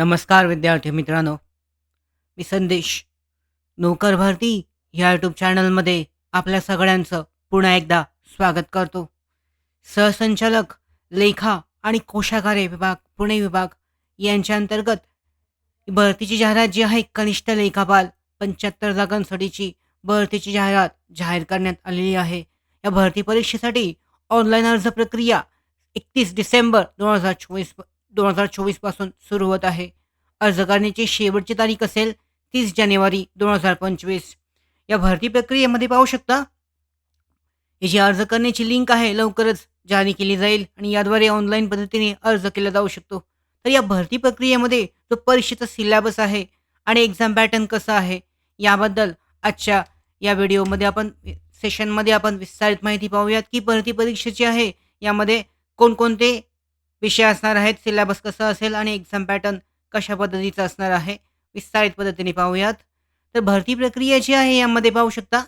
नमस्कार विद्यार्थी मित्रांनो. मी संदेश. नोकर भरती ह्या यूट्यूब चॅनलमध्ये आपल्या सगळ्यांचं पुन्हा एकदा स्वागत करतो. सहसंचालक लेखा आणि कोशागारे विभाग पुणे विभाग यांच्या अंतर्गत भरतीची जाहिरात जी आहे कनिष्ठ लेखापाल पंच्याहत्तर जागांसाठीची भरतीची जाहिरात जाहीर करण्यात आलेली आहे. या भरती परीक्षेसाठी ऑनलाईन अर्ज प्रक्रिया एकतीस डिसेंबर दोन हजार चोवीस दोन हजार चोवीसपासून सुरू होत आहे. अर्ज करण्याची शेवटची तारीख असेल तीस जानेवारी दोन हजार पंचवीस. या भरती प्रक्रियेमध्ये पाहू शकता ही जी अर्ज करण्याची लिंक आहे लवकरच जारी केली जाईल आणि याद्वारे ऑनलाईन पद्धतीने अर्ज केला जाऊ शकतो. तर या भरती प्रक्रियेमध्ये जो परीक्षेचा सिलेबस आहे आणि एक्झाम पॅटर्न कसं आहे याबद्दल आजच्या या व्हिडिओमध्ये आपण सेशनमध्ये आपण विस्तारित माहिती पाहूयात की भरती परीक्षेची आहे यामध्ये कोणकोणते विषय असणार आहेत सिलेबस कसं असेल आणि एक्झाम पॅटर्न कशा पद्धतीचं असणार आहे विस्तारित पद्धतीने पाहूयात. तर भरती प्रक्रिया जी आहे यामध्ये पाहू शकता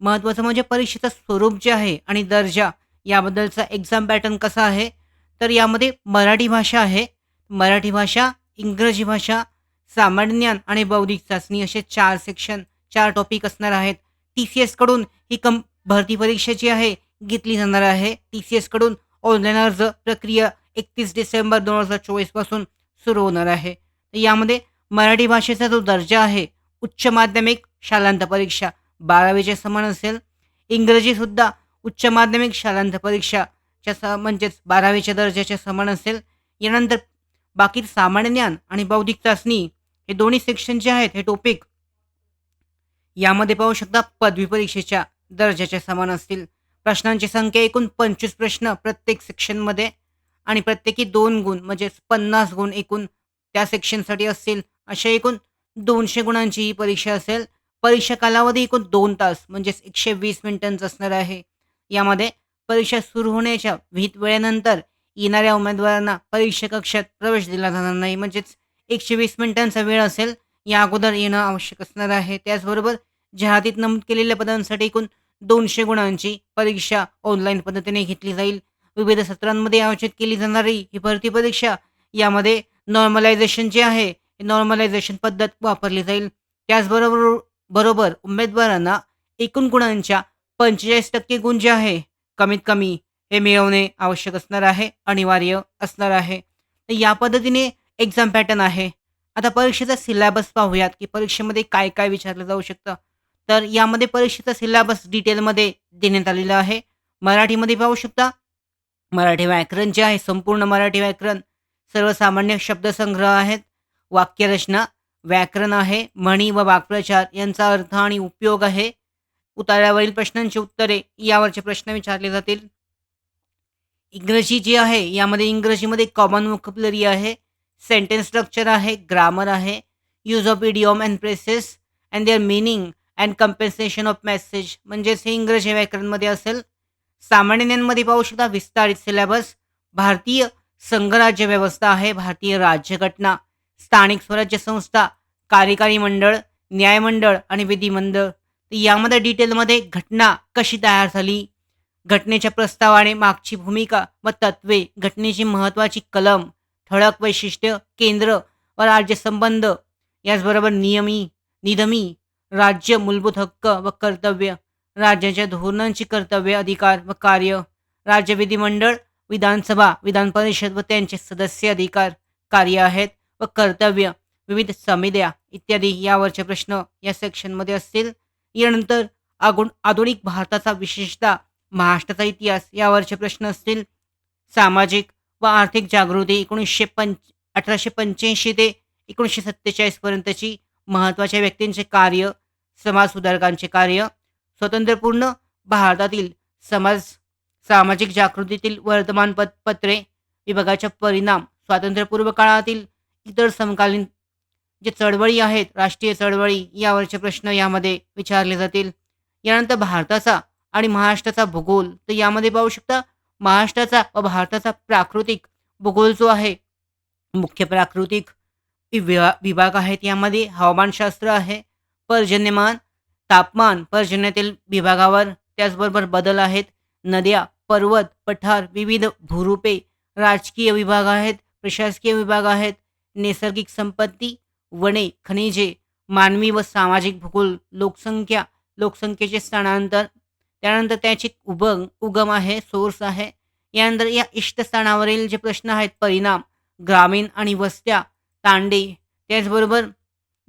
महत्त्वाचं म्हणजे परीक्षेचं स्वरूप जे आहे आणि दर्जा याबद्दलचा एक्झाम पॅटर्न कसा आहे तर यामध्ये मराठी भाषा आहे. मराठी भाषा इंग्रजी भाषा सामान्य ज्ञान आणि बौद्धिक चाचणी असे चार सेक्शन चार टॉपिक असणार आहेत. टी सी एसकडून ही कम भरती परीक्षा जी आहे घेतली जाणार आहे. टी सी एसकडून ऑनलाईन अर्ज प्रक्रिया एकतीस डिसेंबर दोन हजार चोवीसपासून सुरू होणार आहे. तर यामध्ये मराठी भाषेचा जो दर्जा आहे उच्च माध्यमिक शालांत परीक्षा बारावीच्या समान असेल. इंग्रजीसुद्धा उच्च माध्यमिक शालांत परीक्षाच्या स म्हणजेच बारावीच्या दर्जाच्या समान असेल. यानंतर बाकी सामान्य ज्ञान आणि बौद्धिक चाचणी हे दोन्ही सेक्शन जे आहेत हे टॉपिक यामध्ये पाहू शकता पदवी परीक्षेच्या दर्जाच्या समान असतील. प्रश्नांची संख्या एकूण पंचवीस प्रश्न प्रत्येक सेक्शनमध्ये आणि प्रत्येकी दोन गुण म्हणजे पन्नास गुण एकूण त्या सेक्शनसाठी असतील. अशा एकूण दोनशे गुणांची ही परीक्षा असेल. परीक्षा कालावधी एकूण दोन तास म्हणजेच एकशे वीस मिनिटांचं असणार आहे. यामध्ये परीक्षा सुरू होण्याच्या विहित वेळेनंतर येणाऱ्या उमेदवारांना परीक्षा कक्षात प्रवेश दिला जाणार नाही म्हणजेच एकशे वीस मिनिटांचा वेळ असेल या अगोदर येणं आवश्यक असणार आहे. त्याचबरोबर जाहिरातीत नमूद केलेल्या पदांसाठी एकूण दोनशे गुणांची परीक्षा ऑनलाईन पद्धतीने घेतली जाईल. विविध सत्रांमध्ये आयोजित केली जाणारी ही भरती परीक्षा यामध्ये नॉर्मलायझेशन जे आहे नॉर्मलायझेशन पद्धत वापरली जाईल. त्याचबरोबर बरोबर उमेदवारांना एकूण गुणांच्या पंचेचाळीस टक्के गुण जे आहे कमीत कमी हे मिळवणे आवश्यक असणार आहे अनिवार्य असणार आहे. तर या पद्धतीने एक्झाम पॅटर्न आहे. आता परीक्षेचा सिलेबस पाहूयात की परीक्षेमध्ये काय काय विचारलं जाऊ शकतं. तर यामध्ये परीक्षेचा सिलेबस डिटेलमध्ये देण्यात आलेला आहे. मराठीमध्ये पाहू शकता मराठी व्याकरण जे आहे संपूर्ण मराठी व्याकरण. सर्वसामान्य शब्दसंग्रह आहेत. वाक्यरचना व्याकरण आहे म्हणी व वाक्प्रचार यांचा अर्थ आणि उपयोग आहे. उतार्यावरील प्रश्नांची उत्तरे यावरचे प्रश्न विचारले जातील. इंग्रजी जी आहे यामध्ये इंग्रजीमध्ये कॉमन वोकॅब्युलरी आहे सेंटेन्स स्ट्रक्चर आहे ग्रामर आहे use of idiom and phrases and their meaning and compensation of message म्हणजेच हे इंग्रजी व्याकरणमध्ये असेल. सामान्य ज्ञानमध्ये पाहू शकता विस्तारित सिलेबस भारतीय संघराज्य व्यवस्था आहे भारतीय राज्यघटना स्थानिक स्वराज्य संस्था कार्यकारी मंडळ न्यायमंडळ आणि विधिमंडळ. तर यामध्ये डिटेलमध्ये घटना कशी तयार झाली घटनेच्या प्रस्तावाने मागची भूमिका व तत्वे घटनेची महत्त्वाची कलम ठळक वैशिष्ट्य केंद्र व राज्य संबंध याचबरोबर नियमी निधमी राज्य मूलभूत हक्क व कर्तव्य राज्याच्या धोरणांची कर्तव्य अधिकार व कार्य. राज्य विधिमंडळ विधानसभा विधान परिषद व त्यांचे सदस्य अधिकार कार्य आहेत व कर्तव्य. विविध समित्या इत्यादी यावरचे प्रश्न या सेक्शनमध्ये असतील. यानंतर आगुण आधुनिक भारताचा विशेषतः महाराष्ट्राचा इतिहास यावरचे प्रश्न असतील. सामाजिक व आर्थिक जागृती एकोणीसशे पंच अठराशे पंच्याऐंशी ते एकोणीसशे सत्तेचाळीसपर्यंतची महत्त्वाच्या व्यक्तींचे कार्य समाजसुधारकांचे कार्य स्वतंत्रपूर्ण भारतातील समाज सामाजिक जागृतीतील वर्तमानपत पत्रे विभागाच्या परिणाम स्वातंत्र्यपूर्व काळातील इतर समकालीन जे चळवळी आहेत राष्ट्रीय चळवळी यावरचे प्रश्न यामध्ये विचारले जातील. यानंतर भारताचा आणि महाराष्ट्राचा भूगोल तर यामध्ये पाहू शकता महाराष्ट्राचा व भारताचा प्राकृतिक भूगोल जो आहे मुख्य प्राकृतिक विभा विभाग आहेत यामध्ये हवामानशास्त्र आहे पर्जन्यमान तापमान पर्जन्यातील विभागावर त्याचबरोबर बदल आहेत. नद्या पर्वत पठार विविध भूरूपे राजकीय विभाग आहेत प्रशासकीय विभाग आहेत नैसर्गिक संपत्ती वने खनिजे मानवी व सामाजिक भूगोल लोकसंख्या लोकसंख्येचे स्थानांतर त्यानंतर त्याची उगम उगम आहे सोर्स आहे. यानंतर या इष्टस्थानावरील जे प्रश्न आहेत परिणाम ग्रामीण आणि वस्त्या तांडे त्याचबरोबर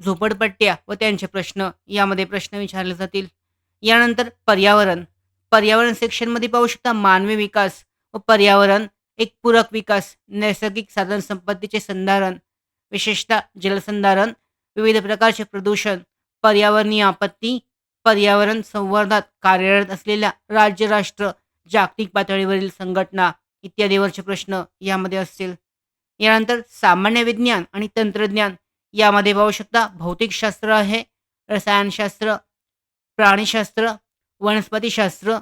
झोपडपट्ट्या व त्यांचे प्रश्न यामध्ये प्रश्न विचारले जातील. यानंतर पर्यावरण. पर्यावरण सेक्शनमध्ये पाहू शकता मानवी विकास व पर्यावरण एक पूरक विकास नैसर्गिक साधन संपत्तीचे संधारण विशेषतः जलसंधारण विविध प्रकारचे प्रदूषण पर्यावरणीय आपत्ती पर्यावरण संवर्धनात कार्यरत असलेल्या राज्य राष्ट्र जागतिक पातळीवरील संघटना इत्यादीवरचे प्रश्न यामध्ये असतील. यानंतर सामान्य विज्ञान आणि तंत्रज्ञान यामध्ये पाहू शकता भौतिकशास्त्र आहे रसायनशास्त्र प्राणीशास्त्र वनस्पतीशास्त्र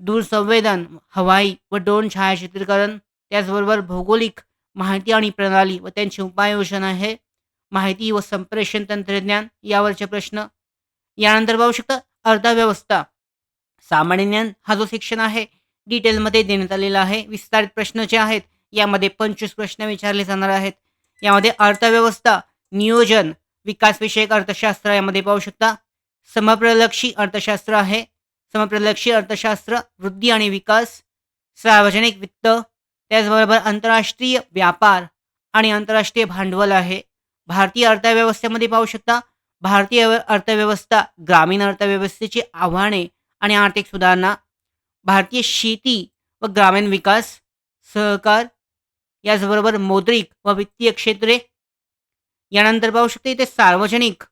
दूरसंवेदन हवाई व ड्रोन छायाचित्रीकरण त्याचबरोबर भौगोलिक माहिती आणि प्रणाली व त्यांची उपाययोजना आहे माहिती व संप्रेषण तंत्रज्ञान यावरचे प्रश्न. यानंतर पाहू शकता अर्थव्यवस्था. सामान्य ज्ञान हा जो सेक्शन आहे डिटेलमध्ये देण्यात आलेला आहे. विस्तारित प्रश्न जे आहेत यामध्ये पंचवीस प्रश्न विचारले जाणार आहेत. यामध्ये अर्थव्यवस्था नियोजन विकासविषयक अर्थशास्त्र यामध्ये पाहू शकता. समप्रलक्षी अर्थशास्त्र आहे. समप्रलक्षी अर्थशास्त्र वृद्धी आणि विकास सार्वजनिक वित्त त्याचबरोबर आंतरराष्ट्रीय व्यापार आणि आंतरराष्ट्रीय भांडवल आहे. भारतीय अर्थव्यवस्थेमध्ये पाहू शकता. भारतीय अर्थव्यवस्था ग्रामीण अर्थव्यवस्थेची आव्हाने आणि आर्थिक सुधारणा. भारतीय शेती व ग्रामीण विकास सहकार याचबरोबर मौद्रिक व वित्तीय क्षेत्रे यानंतर पाहू शकते इथे सार्वजनिक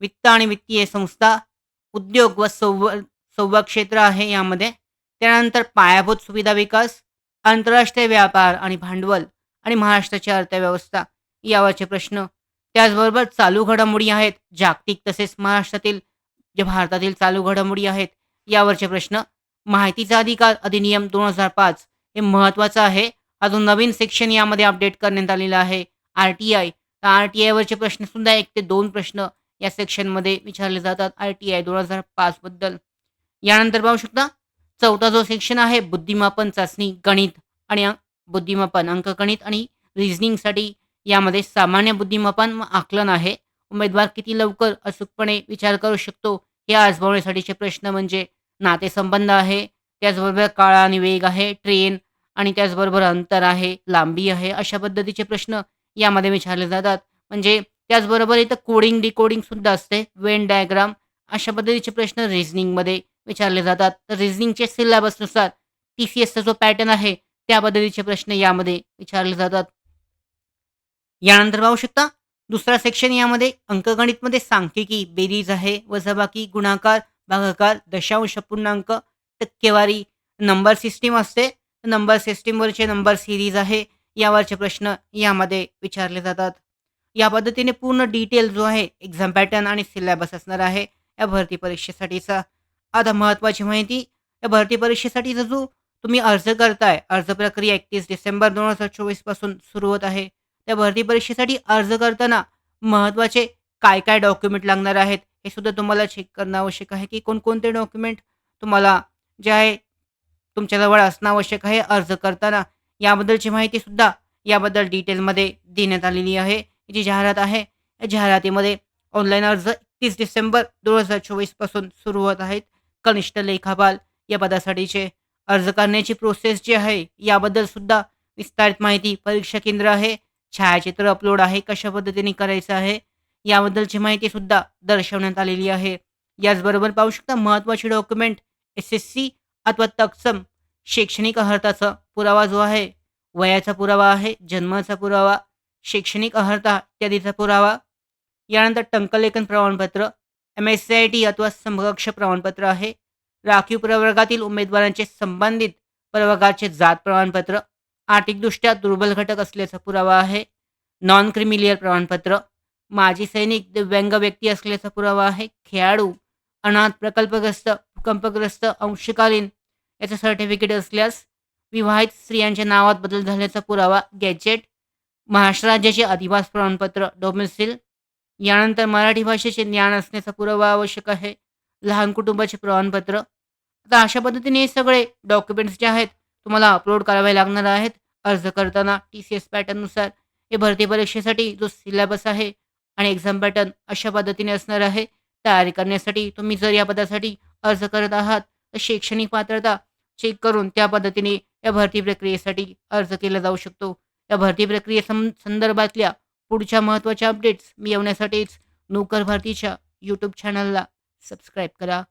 वित्त आणि वित्तीय संस्था उद्योग व संव संवाद क्षेत्र आहे यामध्ये. त्यानंतर पायाभूत सुविधा विकास आंतरराष्ट्रीय व्यापार आणि भांडवल आणि महाराष्ट्राची अर्थव्यवस्था यावरचे प्रश्न. त्याचबरोबर चालू घडामोडी आहेत. जागतिक तसेच महाराष्ट्रातील जे भारतातील चालू घडामोडी आहेत यावरचे प्रश्न. माहितीचा अधिकार अधिनियम दोन हजार पाच हे महत्त्वाचं आहे. अजून नवीन सेक्शन यामध्ये अपडेट करण्यात आलेलं आहे. आर टी आय तर आर टी आयवरचे प्रश्न सुद्धा एक ते दोन प्रश्न या सेक्शनमध्ये विचारले जातात. आर टी आय दोन हजार पाचबद्दल यानंतर पाहू शकता चौथा जो सेक्शन आहे बुद्धिमापन चाचणी गणित आणि बुद्धिमापन अंकगणित आणि रिझनिंगसाठी यामध्ये सामान्य बुद्धिमापन व आकलन आहे. उमेदवार किती लवकर अचूकपणे विचार करू शकतो? हे आजमावण्यासाठीचे प्रश्न म्हणजे नातेसंबंध आहे त्याचबरोबर काळ आणि वेग आहे ट्रेन आणि त्याचबरोबर अंतर आहे लांबी आहे अशा पद्धतीचे प्रश्न यामध्ये विचारले जातात. म्हणजे त्याचबरोबर इथं कोडिंग डिकोडिंग सुद्धा असते. वेन डायग्राम अशा पद्धतीचे प्रश्न रिझनिंगमध्ये विचारले जातात. तर रिझनिंगचे सिलेबसनुसार टी सी एसचा जो पॅटर्न आहे त्या पद्धतीचे प्रश्न यामध्ये विचारले जातात. यानंतर पाहू शकता दुसरा सेक्शन यामध्ये अंकगणितमध्ये सांख्यिकी बेरीज आहे वजाबाकी गुणाकार भागाकार दशांश पूर्णांक टक्केवारी नंबर सिस्टीम असते. नंबर सिस्टीमवरचे नंबर सिरीज आहे. यावरचे प्रश्न यामध्ये विचारले जातात. या पद्धतीने पूर्ण डिटेल जो आहे एक्झाम पॅटर्न आणि सिलेबस असणार आहे या भरती परीक्षेसाठीचा. आता महत्त्वाची माहिती या भरती परीक्षेसाठीचा जो तुम्ही अर्ज करताय अर्ज प्रक्रिया एकतीस डिसेंबर दोन हजार चोवीसपासून सुरू होत आहे. त्या भरती परीक्षेसाठी अर्ज करताना महत्त्वाचे काय काय डॉक्युमेंट लागणार आहेत हे सुद्धा तुम्हाला चेक करणं आवश्यक आहे की कोणकोणते डॉक्युमेंट तुम्हाला जे आहे तुमच्याजवळ असणं आवश्यक आहे अर्ज करताना याबद्दलची माहितीसुद्धा याबद्दल डिटेलमध्ये देण्यात आलेली आहे. जी जाहिरात आहे या जाहिरातीमध्ये ऑनलाईन अर्ज एकतीस डिसेंबर दोन हजार चोवीसपासून सुरू होत आहेत. कनिष्ठ लेखापाल या पदासाठीचे अर्ज करण्याची प्रोसेस जी आहे याबद्दल सुद्धा विस्तारित माहिती परीक्षा केंद्र आहे. छायाचित्र अपलोड आहे कशा पद्धतीने करायचं आहे याबद्दलची माहिती सुद्धा दर्शवण्यात आलेली आहे. याचबरोबर पाहू शकता महत्त्वाचे डॉक्युमेंट एस एस सी अथवा तत्सम शैक्षणिक अर्हताचा पुरावा जो आहे वयाचा पुरावा आहे जन्माचा पुरावा शैक्षणिक अर्हता इत्यादीचा पुरावा यानंतर टंकलेखन प्रमाणपत्र M S C I T अथवा समकक्ष प्रमाणपत्र आहे राखीव प्रवर्गातील उमेदवारांचे संबंधित प्रवर्गाचे जात प्रमाणपत्र आर्थिकदृष्ट्या दुर्बल घटक असल्याचा पुरावा आहे नॉन क्रिमिलियर प्रमाणपत्र माजी सैनिक दिव्यांग व्यक्ती असल्याचा पुरावा आहे खेळाडू अनाथ प्रकल्पग्रस्त भूकंपग्रस्त अंशकालीन याचं सर्टिफिकेट असल्यास विवाहित स्त्रियांच्या नावात बदल झाल्याचा पुरावा गॅजेट महाराष्ट्र राज्याचे अधिवास प्रमाणपत्र डोमेसिल यानंतर मराठी भाषेचे ज्ञान असण्याचा पुरावा आवश्यक आहे लहान कुटुंबाचे प्रमाणपत्र. आता अशा पद्धतीने हे सगळे डॉक्युमेंट्स जे आहेत तुम्हाला अपलोड करावे लागणार आहेत. अर्ज करताना टी सी एस पॅटर्ननुसार हे भरती परीक्षेसाठी जो सिलेबस आहे आणि एक्झाम पॅटर्न अशा पद्धतीने असणार आहे. तयारी करण्यासाठी तुम्ही जर या पदासाठी अर्ज करत आहात तर शैक्षणिक पात्रता चेक करून त्या पद्धतीने या भरती प्रक्रियेसाठी अर्ज केला जाऊ शकतो. या भरती प्रक्रिये संदर्भातल्या पुढच्या महत्त्वाच्या अपडेट्स मिळवण्यासाठीच नोकर भारतीच्या यूट्यूब चॅनलला सबस्क्राईब करा.